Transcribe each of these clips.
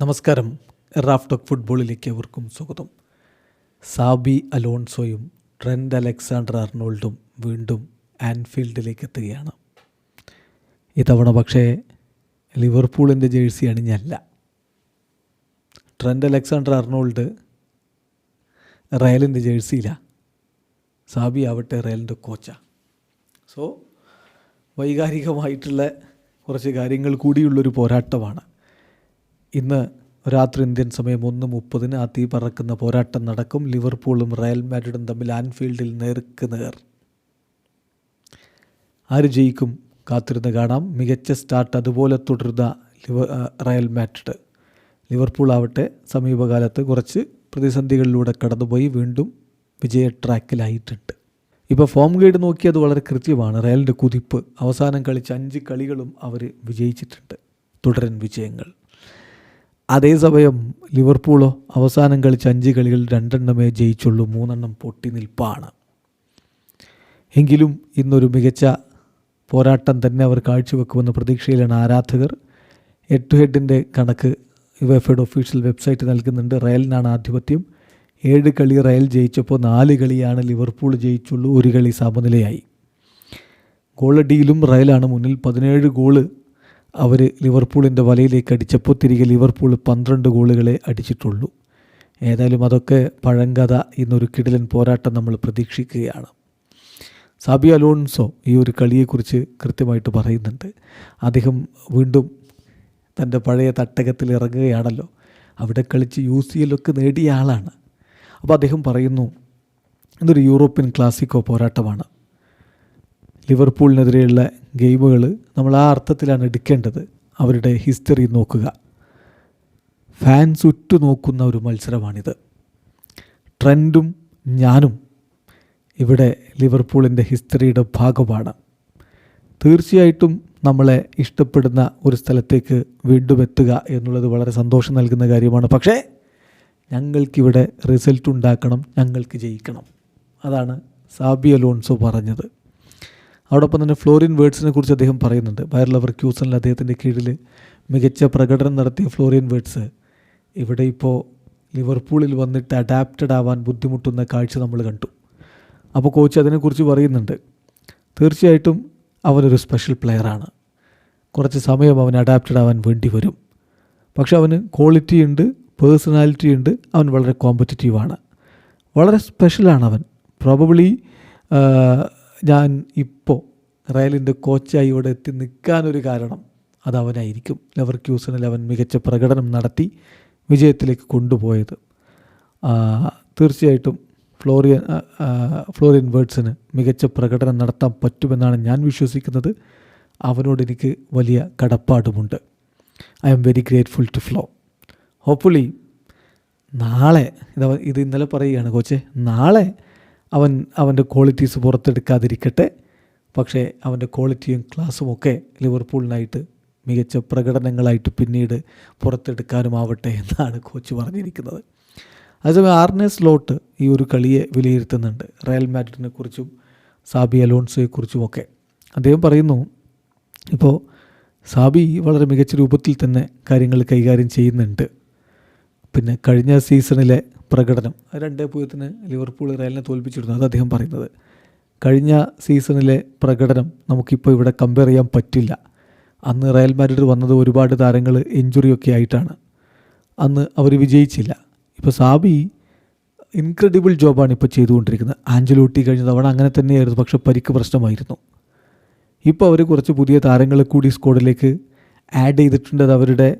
നമസ്കാരം. Raf talk ഫുട്ബോളിലേക്ക് അവർക്കും സ്വാഗതം. സാബി അലോൺസോയും ട്രെൻഡ് അലക്സാണ്ടർ അർണോൾഡും വീണ്ടും ആൻഫീൽഡിലേക്ക് എത്തുകയാണ്. ഇത്തവണ പക്ഷേ ലിവർപൂളിന്റെ ജേഴ്സി അണിഞ്ഞല്ല. ട്രെൻഡ് അലക്സാണ്ടർ അർണോൾഡ് റയലിന്റെ ജേഴ്സിയിലാണ് സാബി ആവട്ടെ റയലിന്റെ കോച്ചാണ് സോ വൈകാരികമായിട്ടുള്ള കുറച്ച് കാര്യങ്ങൾ കൂടിയുള്ളൊരു പോരാട്ടമാണ്. ഇന്ന് രാത്രി ഇന്ത്യൻ സമയം ഒന്ന് മുപ്പതിന് ആ തീ പറക്കുന്ന പോരാട്ടം നടക്കും. ലിവർപൂളും റയൽ മാഡ്രിഡും തമ്മിൽ ആൻഫീൽഡിൽ നേർക്ക് നേർ. ആര് ജയിക്കും കാത്തിരുന്ന് കാണാം. മികച്ച സ്റ്റാർട്ട് അതുപോലെ തുടരുന്ന ലിവ റയൽ മാഡ്രിഡ്. ലിവർപൂൾ ആവട്ടെ സമീപകാലത്ത് കുറച്ച് പ്രതിസന്ധികളിലൂടെ കടന്നുപോയി വീണ്ടും വിജയ ട്രാക്കിലായിട്ടുണ്ട്. ഇപ്പോൾ ഫോം ഗൈഡ് നോക്കിയത് വളരെ കൃത്യമാണ്. റയലിന്റെ കുതിപ്പ് അവസാനം കളിച്ച അഞ്ച് കളികളും അവർ വിജയിച്ചിട്ടുണ്ട്. തുടരൻ വിജയങ്ങൾ. അതേസമയം ലിവർപൂളോ അവസാനം കളിച്ച അഞ്ച് കളികൾ രണ്ടെണ്ണമേ ജയിച്ചുള്ളൂ മൂന്നെണ്ണം പൊട്ടി നിൽപ്പാണ്. എങ്കിലും ഇന്നൊരു മികച്ച പോരാട്ടം തന്നെ അവർ കാഴ്ചവെക്കുമെന്ന പ്രതീക്ഷയിലാണ് ആരാധകർ. ഹെഡ് ടു ഹെഡിന്റെ കണക്ക് യുവഫയുടെ ഒഫീഷ്യൽ വെബ്സൈറ്റ് നൽകുന്നുണ്ട്. റയലിനാണ് ആധിപത്യം. ഏഴ് കളി റയൽ ജയിച്ചപ്പോൾ നാല് കളിയാണ് ലിവർപൂൾ ജയിച്ചുള്ളൂ ഒരു കളി സമനിലയായി. ഗോളടിയിലും റയലാണ് മുന്നിൽ പതിനേഴ് ഗോൾ അവർ ലിവർപൂളിന്റെ വലയിലേക്ക് അടിച്ചപ്പോൾ തിരികെ ലിവർപൂൾ പന്ത്രണ്ട് ഗോളുകളെ അടിച്ചിട്ടുള്ളൂ. ഏതായാലും അതൊക്കെ പഴങ്കഥ ഇന്നൊരു കിടിലൻ പോരാട്ടം നമ്മൾ പ്രതീക്ഷിക്കുകയാണ്. സാബി അലോൺസോ ഈ ഒരു കളിയെക്കുറിച്ച് കൃത്യമായിട്ട് പറയുന്നുണ്ട്. അദ്ദേഹം വീണ്ടും തന്റെ പഴയ തട്ടകത്തിൽ ഇറങ്ങുകയാണല്ലോ. അവിടെ കളിച്ച് യു സി എല്ലൊക്കെ നേടിയ ആളാണ്. അപ്പോൾ അദ്ദേഹം പറയുന്നു ഇതൊരു യൂറോപ്യൻ ക്ലാസിക്കോ പോരാട്ടമാണ്. ലിവർപൂളിനെതിരെയുള്ള ഗെയിമുകൾ നമ്മൾ ആ അർത്ഥത്തിലാണ് എടുക്കേണ്ടത്. അവരുടെ ഹിസ്റ്ററി നോക്കുക. ഫാൻസ് ഉറ്റുനോക്കുന്ന ഒരു മത്സരമാണിത്. ട്രെൻഡും ഞാനും ഇവിടെ ലിവർപൂളിന്റെ ഹിസ്റ്ററിയുടെ ഭാഗമാണ്. തീർച്ചയായിട്ടും നമ്മളെ ഇഷ്ടപ്പെടുന്ന ഒരു സ്ഥലത്തേക്ക് വീണ്ടും എത്തുക എന്നുള്ളത് വളരെ സന്തോഷം നൽകുന്ന കാര്യമാണ്. പക്ഷേ ഞങ്ങൾക്കിവിടെ റിസൾട്ട് ഉണ്ടാക്കണം ഞങ്ങൾക്ക് ജയിക്കണം. അതാണ് സാബി അലോൺസോ പറഞ്ഞത്. അതോടൊപ്പം തന്നെ ഫ്ലോറിൻ വേർഡ്സിനെ കുറിച്ച് അദ്ദേഹം പറയുന്നുണ്ട്. ബയർ ലവർ ക്യൂസണിൽ അദ്ദേഹത്തിന്റെ കീഴിൽ മികച്ച പ്രകടനം നടത്തിയ ഫ്ലോറിൻ വേർഡ്സ് ഇവിടെ ഇപ്പോൾ ലിവർപൂളിൽ വന്നിട്ട് അഡാപ്റ്റഡ് ആവാൻ ബുദ്ധിമുട്ടുന്ന കാഴ്ച നമ്മൾ കണ്ടു. അപ്പോൾ കോച്ച് അതിനെക്കുറിച്ച് പറയുന്നുണ്ട്. തീർച്ചയായിട്ടും അവനൊരു സ്പെഷ്യൽ പ്ലെയറാണ് കുറച്ച് സമയം അവൻ അഡാപ്റ്റഡ് ആവാൻ വേണ്ടി വരും. പക്ഷെ അവന് ക്വാളിറ്റി ഉണ്ട് പേഴ്സണാലിറ്റി ഉണ്ട് അവൻ വളരെ കോമ്പറ്റിറ്റീവാണ് വളരെ സ്പെഷ്യലാണ് അവൻ. പ്രോബബിളി ഞാൻ ഇപ്പോൾ റയലിന്റെ കോച്ചായി ഇവിടെ എത്തി നിൽക്കാനൊരു കാരണം അത് അവനായിരിക്കും ലെവർ ക്യൂസണിൽ അവൻ മികച്ച പ്രകടനം നടത്തി വിജയത്തിലേക്ക് കൊണ്ടുപോയത്. തീർച്ചയായിട്ടും ഫ്ലോറിയൻ ഫ്ലോറിയൻ വേർഡ്സിന് മികച്ച പ്രകടനം നടത്താൻ പറ്റുമെന്നാണ് ഞാൻ വിശ്വസിക്കുന്നത്. അവനോട് എനിക്ക് വലിയ കടപ്പാടുമുണ്ട്. I'm very grateful to Flo. Hopefully നാളെ ഇത് ഇത് ഇന്നലെ പറയുകയാണ് കോച്ചെ നാളെ അവൻ അവന്റെ ക്വാളിറ്റീസ് പുറത്തെടുക്കാതിരിക്കട്ടെ. പക്ഷേ അവന്റെ ക്വാളിറ്റിയും ക്ലാസ്സും ഒക്കെ ലിവർപൂളിനായിട്ട് മികച്ച പ്രകടനങ്ങളായിട്ട് പിന്നീട് പുറത്തെടുക്കാനുമാവട്ടെ എന്നാണ് കോച്ച് പറഞ്ഞിരിക്കുന്നത്. അതേസമയം ആർനെ സ്ലോട്ട് ഈ ഒരു കളിയെ വിലയിരുത്തുന്നുണ്ട്. റയൽ മാഡ്രിഡിനെ കുറിച്ചും സാബി അലോൺസോയെക്കുറിച്ചുമൊക്കെ അദ്ദേഹം പറയുന്നു ഇപ്പോൾ സാബി വളരെ മികച്ച രൂപത്തിൽ തന്നെ കാര്യങ്ങൾ കൈകാര്യം ചെയ്യുന്നുണ്ട്. പിന്നെ കഴിഞ്ഞ സീസണിലെ പ്രകടനം. രണ്ടേ പൂജ്യത്തിന് ലിവർപൂൾ റയലിനെ തോൽപ്പിച്ചിരുന്നു അത് അദ്ദേഹം പറയുന്നത്. കഴിഞ്ഞ സീസണിലെ പ്രകടനം നമുക്കിപ്പോൾ ഇവിടെ കമ്പയർ ചെയ്യാൻ പറ്റില്ല. അന്ന് റയൽ മാഡ്രിഡ് വന്നത് ഒരുപാട് താരങ്ങൾ ഇഞ്ചുറിയൊക്കെ ആയിട്ടാണ്. അന്ന് അവർ വിജയിച്ചില്ല. ഇപ്പോൾ സാബി ഇൻക്രെഡിബിൾ ജോബാണ് ഇപ്പോൾ ചെയ്തുകൊണ്ടിരിക്കുന്നത്. ആഞ്ചലോട്ടി കഴിഞ്ഞ തവണ അങ്ങനെ തന്നെയായിരുന്നു പക്ഷേ പരിക്ക് പ്രശ്നമായിരുന്നു. ഇപ്പോൾ അവർ കുറച്ച് പുതിയ താരങ്ങളെ കൂടി സ്ക്വാഡിലേക്ക് ആഡ് ചെയ്തിട്ടുണ്ട്. അത് അവരുടെ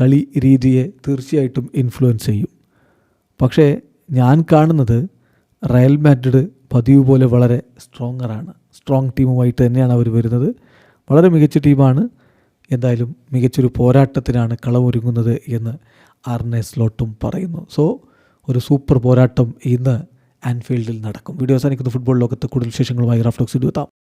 കളി രീതിയെ തീർച്ചയായിട്ടും ഇൻഫ്ലുവൻസ് ചെയ്യും. പക്ഷേ ഞാൻ കാണുന്നത് റയൽ മാഡ്രിഡ് പതിവ് പോലെ വളരെ സ്ട്രോങ്ങറാണ്. സ്ട്രോങ് ടീമുമായിട്ട് തന്നെയാണ് അവർ വരുന്നത്. വളരെ മികച്ച ടീമാണ്. എന്തായാലും മികച്ചൊരു പോരാട്ടത്തിനാണ് കളമൊരുങ്ങുന്നത് എന്ന് ആർനെ സ്ലോട്ടും പറയുന്നു. സോ ഒരു സൂപ്പർ പോരാട്ടം ഇന്ന് ആൻഫീൽഡിൽ നടക്കും. വീഡിയോ അവസാനിക്കുന്ന. ഫുട്ബോൾ ലോകത്ത് കൂടുതൽ വിശേഷങ്ങളുമായി റഫ്ലോക്സ് എത്താം.